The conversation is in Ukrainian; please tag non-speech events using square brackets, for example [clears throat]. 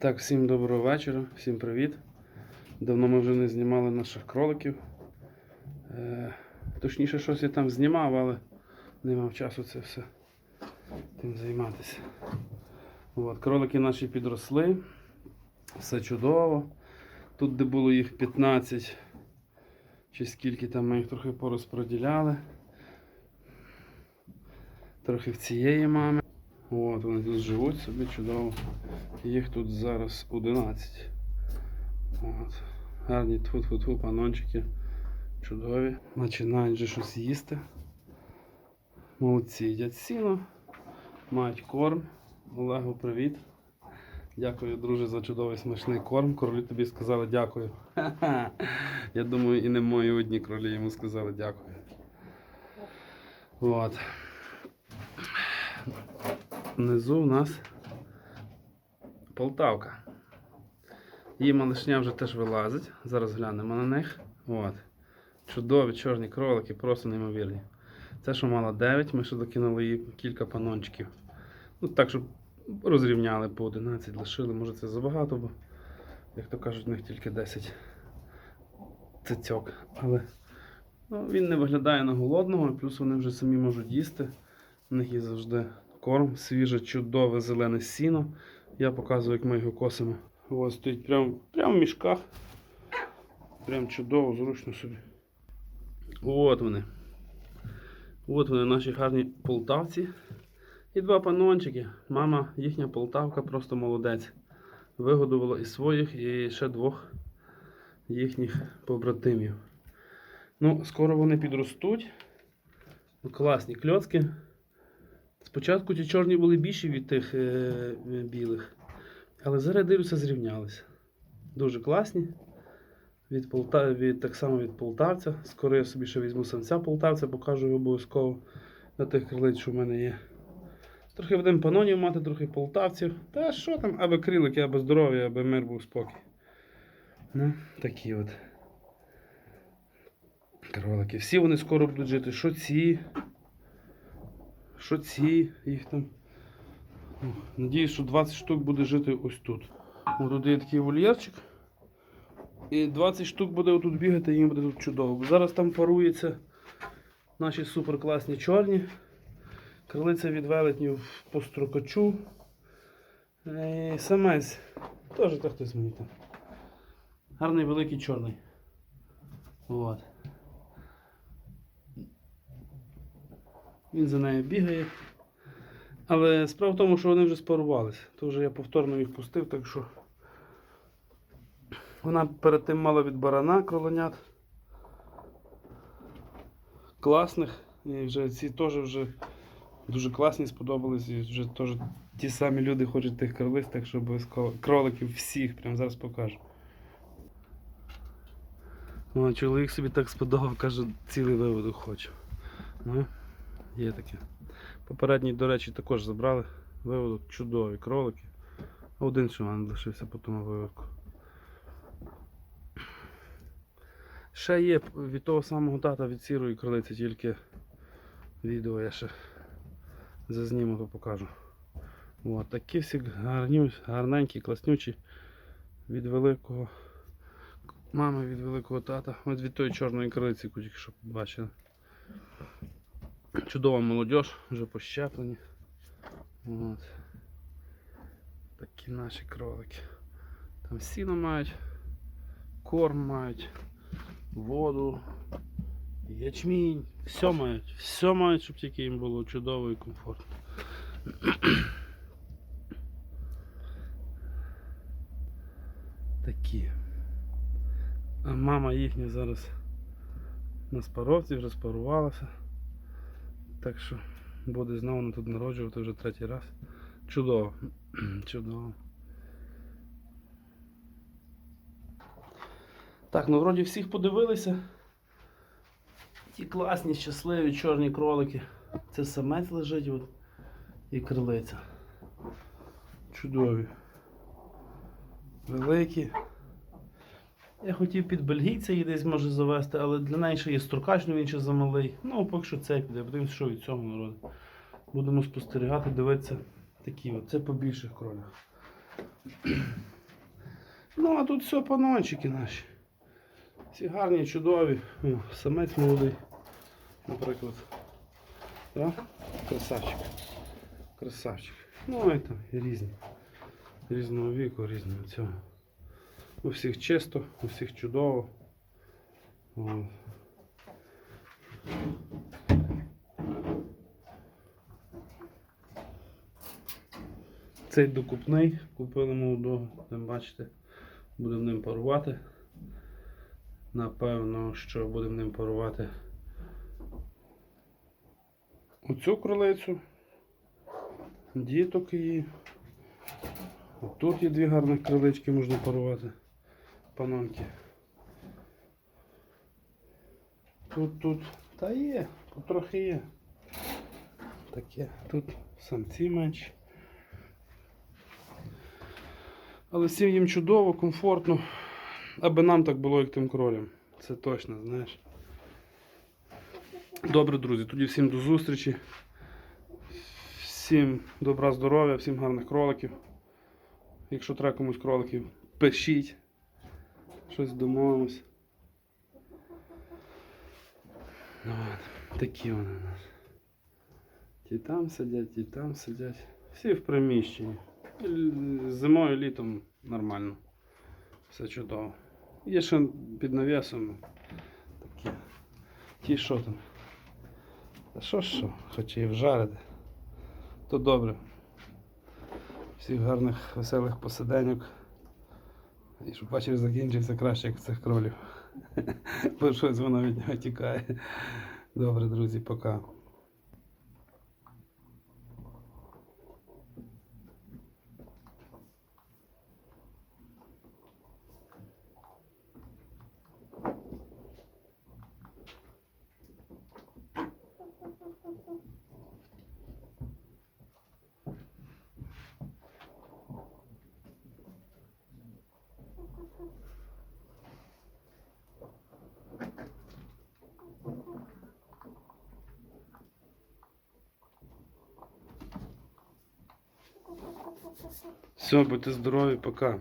Так, всім доброго вечора, всім привіт. Давно ми вже не знімали наших кроликів. Е, точніше, щось я там знімав, але не мав часу це все тим займатися. От, кролики наші підросли. Все чудово. Тут, де було їх 15, чи скільки там ми їх трохи порозподіляли. Трохи в цієї мами. От, вони тут живуть собі чудово. Їх тут зараз 11. От. Гарні тфу-тфу-тфу, панончики. Чудові. Починають же щось їсти. Молодці, їдять сіно, мають корм. Олегу, привіт. Дякую, друже, за чудовий смачний корм. Кролі тобі сказали дякую. [laughs] Я думаю, і не мої одні кролі йому сказали дякую. От. Внизу у нас Полтавка. Її малишня вже теж вилазить. Зараз глянемо на них. От. Чудові чорні кролики, просто неймовірні. Це, що мала 9, ми ще докинули їй кілька панончиків. Ну так, щоб розрівняли по 11, лишили. Може це забагато, бо, як то кажуть, в них тільки 10 цицьок. Але ну, він не виглядає на голодного, плюс вони вже самі можуть їсти. У них є завжди корм, свіже, чудове зелене сіно. Я показую, як ми його косимо. Ось стоїть прямо прям в мішках. Прям чудово, зручно собі. От вони. От вони наші гарні полтавці. І два панончики. Мама, їхня полтавка, просто молодець. Вигодувала і своїх, і ще двох їхніх побратимів. Ну, скоро вони підростуть. Ну, Класні кльоцки. Спочатку ті чорні були більші від тих е, е, білих, але зараз дивлюся, зрівнялися. Дуже класні. Від, Полта... від, так само від полтавця. Скоро я собі ще візьму самця полтавця, покажу обов'язково на тих крилиць, що в мене є. Трохи будемо панонів мати, трохи полтавців. Та що там, аби крилики, аби здоров'я, аби мир був спокій. Ну, такі от. Кролики. Всі вони скоро будуть жити. Що ці, що ці, їх там. Ну, Надіюсь, що 20 штук буде жити ось тут. Ось тут є такий вольєрчик. І 20 штук буде отут бігати, і їм буде тут чудово. Бо зараз там паруються наші суперкласні чорні. Крилиця від велетнів по строкачу. І самець. Теж так хтось мені там. Гарний великий чорний. От. Він за нею бігає. Але справа в тому, що вони вже спарувалися. То вже я повторно їх пустив, так що вона перед тим мала від барана кроленят. Класних. І вже ці теж вже дуже класні сподобались. І вже теж ті самі люди хочуть тих кролиць, так що обов'язково кроликів всіх, прямо зараз покажу. О, чоловік собі так сподобав, каже, цілий виводок хочу. Ну, є таке. Попередній, до речі, також забрали. Виводок чудові кролики. Один шуман лишився по тому виводку. Ще є від того самого тата від сірої кролиці, тільки відео я ще зазніму, то покажу. От, такі всі гарні, гарненькі, класнючі від великого мами, від великого тата. От від тої чорної кролиці, тільки що побачили. Чудова молодь, вже пощеплені. От. Такі наші кролики. Там сіно мають, корм мають, воду, ячмінь, все мають, все мають, щоб тільки їм було чудово і комфортно. Такі. А мама їхня зараз на спаровці вже спарувалася. Так що буде знову вона тут народжувати вже третій раз. Чудово. [clears throat] Чудово. Так, ну вроді всіх подивилися. Ті класні, щасливі чорні кролики. Це самець лежить от, і крилиця. Чудові. Великі. Я хотів під бельгійця її десь може завести, але для неї ще є строкач, ну він ще замалий. Ну, поки що це піде, подивимось, що від цього народу. Будемо спостерігати, дивитися такі от. Це по більших кролях. [clears throat] Ну, а тут все панончики наші. Всі гарні, чудові. О, самець молодий, наприклад. Так? Красавчик. Красавчик. Ну і там різні. Різного віку, різного цього. У всіх чисто, у всіх чудово. Цей докупний купили молодого, там бачите, будемо ним парувати. Напевно, що будемо ним парувати оцю кролицю, діток її. Тут є дві гарних крилички, можна парувати. Панонки. Тут, тут. Та є, тут трохи є. Таке. Тут самці менші. Але всім їм чудово, комфортно. Аби нам так було, як тим кролям. Це точно, знаєш. Добре, друзі, тоді всім до зустрічі. Всім добра здоров'я, всім гарних кроликів. Якщо треба комусь кроликів, пишіть. Щось домовимось. Ну, от, такі вони у нас. Ті там сидять, ті там сидять. Всі в приміщенні. Зимою, літом нормально. Все чудово. Є ще під навісом такі. Ті що там? Та що що, хоч і вжарити. То добре. Всіх гарних, веселих посиденьок. І щоб вечір закінчився краще, як цих кролів. [laughs] Бо щось воно від нього тікає. Добре, друзі, пока. Все, будьте здорові, пока.